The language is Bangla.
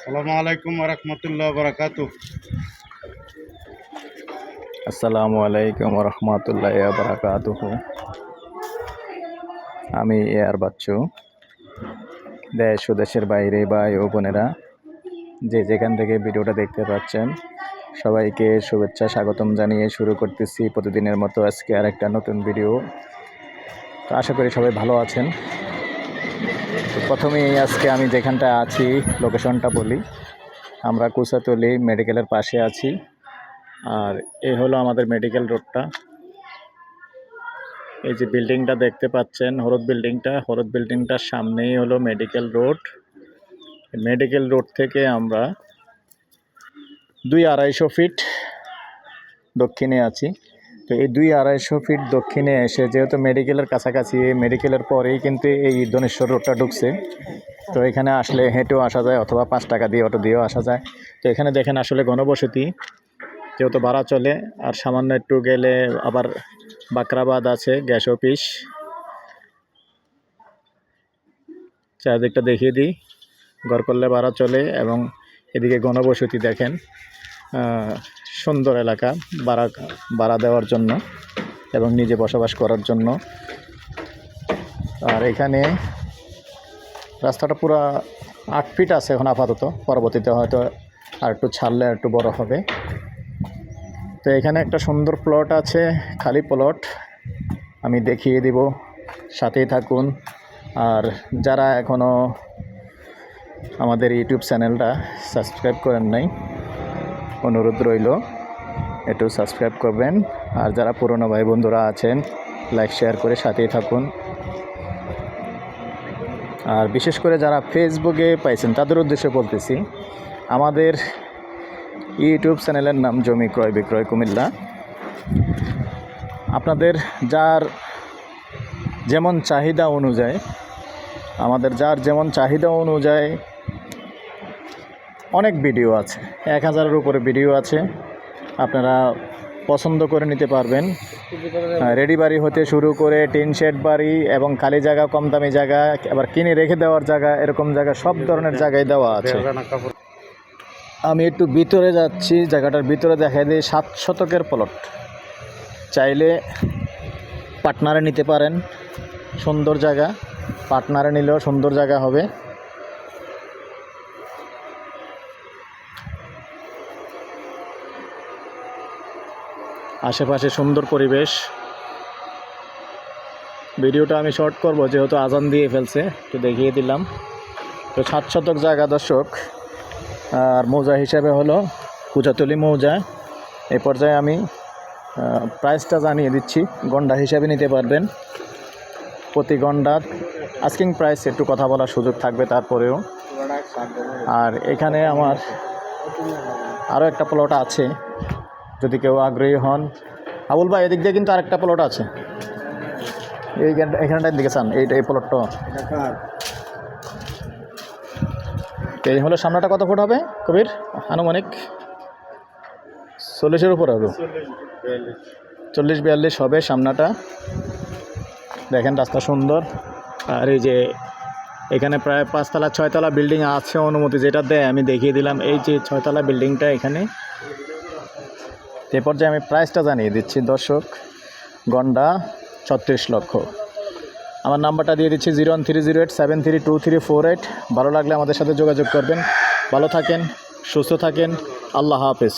আসসালামু আলাইকুম রহমতুল্লাহ বরকাত আসসালামু আলাইকুম রহমতুল্লাহ বারাকাতুহু। আমি বাচ্চু। দেশ ও দেশের বাইরে ভাই ও বোনেরা, যে যেখান থেকে ভিডিওটা দেখতে পাচ্ছেন, সবাইকে শুভেচ্ছা, স্বাগতম জানিয়ে শুরু করতেছি প্রতিদিনের মতো আজকে আর একটা নতুন ভিডিও। তো আশা করি সবাই ভালো আছেন। তো প্রথমেই আজকে আমি যেখানটা আছি লোকেশনটা বলি। আমরা কুসাতলি মেডিকেলের পাশে আছি। আর এই হলো আমাদের মেডিকেল রোডটা এই যে বিল্ডিংটা দেখতে পাচ্ছেন, হলুদ বিল্ডিংটা হলুদ বিল্ডিংটার সামনেই হলো মেডিকেল রোড মেডিকেল রোড থেকে আমরা দুই আড়াইশো ফিট দক্ষিণে আছি। তো এই দুই আড়াইশো ফিট দক্ষিণে এসে যেহেতু মেডিকেলের কাছাকাছি মেডিকেলের পরেই কিন্তু এই দনেশ্বর রোডটা ঢুকছে। তো এখানে আসলে হেঁটেও আসা যায় অথবা পাঁচ টাকা দিয়ে অটো দিয়েও আসা যায়। তো এখানে দেখেন আসলে গণবসতি যেহেতু ভাড়া চলে, আর সামান্য একটু গেলে আবার বাকরাবাদ আছে, গ্যাস অফিস। চারদিকটা দেখিয়ে দিই, ঘর করলে ভাড়া চলে এবং এদিকে গণবসতি দেখেন। সুন্দর এলাকা বাড়া বাড়া দেওয়ার জন্য এবং নিজে বসবাস করার জন্য। আর এখানে রাস্তাটা পুরো আট ফিট আছে এখন আপাতত, পরবর্তীতে হয়তো আর একটু ছাড়লে আর একটু বড় হবে। তো এখানে একটা সুন্দর প্লট আছে, খালি প্লট আমি দেখিয়ে দিব, সাথেই থাকুন। আর যারা এখনও আমাদের ইউটিউব চ্যানেলটা সাবস্ক্রাইব করেন নাই অনুরোধ রইল, একটু সাবস্ক্রাইব করবেন। আর যারা পুরনো ভাই বন্ধুরা আছেন লাইক শেয়ার করে সাথেই থাকুন। আর বিশেষ করে যারা ফেসবুকে পাইছেন, তাদের উদ্দেশ্যে বলতেছি, আমাদের ইউটিউব চ্যানেলের নাম জমি ক্রয় বিক্রয় কুমিল্লা। আপনাদের যার যেমন চাহিদা অনুযায়ী, আমাদের যার যেমন চাহিদা অনুযায়ী অনেক ভিডিও আছে। এক হাজারের উপরে ভিডিও আছে। আপনারা পছন্দ করে নিতে পারবেন। রেডি বাড়ি হতে শুরু করে টিন শেড বাড়ি এবং খালি জায়গা, কম দামি জায়গা, আবার কিনে রেখে দেওয়ার জায়গা, এরকম জায়গা, সব ধরনের জায়গায় দেওয়া আছে। আমি একটু ভিতরে যাচ্ছি, জায়গাটার ভিতরে দেখা দিই, সাত শতকের প্লট চাইলে পার্টনারে নিতে পারেন। সুন্দর জায়গা। পার্টনারে নিলেও সুন্দর জায়গা হবে। আশেপাশে সুন্দর পরিবেশ। ভিডিওটা আমি শর্ট করব, যেহেতু আজান দিয়ে ফেলছে, একটু দেখিয়ে দিলাম। তো সাত শতক জায়গা দর্শক, আর মৌজা হিসাবে হলো কুচাতলি মৌজা। এই পর্যায়ে আমি প্রাইসটা জানিয়ে দিচ্ছি, গন্ডা হিসাবে নিতে পারবেন। প্রতি গন্ডার আস্কিং প্রাইস একটু কথা বলার সুযোগ থাকবে তারপরেও। আর এখানে আমার আরও একটা প্লট আছে। যদি কেউ আগ্রহী হন। আবুল ভাই, এদিক দিয়ে কিন্তু আরেকটা প্লট আছে। এই এখানটার দিকে চান এইটা এই প্লটটা এই হলো সামনেটা কত ফুট হবে কবির? আনুমানিক চল্লিশের উপর হবে। চল্লিশ বিয়াল্লিশ হবে সামনাটা। দেখেন রাস্তা সুন্দর। আর এই যে এখানে প্রায় পাঁচতলা, ছয়তলা বিল্ডিং আছে অনুমতি যেটা দেয়, আমি দেখিয়ে দিলাম। এই যে ছয়তলা বিল্ডিংটা এখানে এ পর্যায়ে আমি প্রাইসটা জানিয়ে দিচ্ছি, দর্শক। গন্ডা, ছত্রিশ লক্ষ। আমার নাম্বারটা দিয়ে দিচ্ছি zero one three zero eight seven three two three four eight. ভালো লাগলে আমাদের সাথে যোগাযোগ করবেন। ভালো থাকেন, সুস্থ থাকেন। আল্লাহ হাফেজ।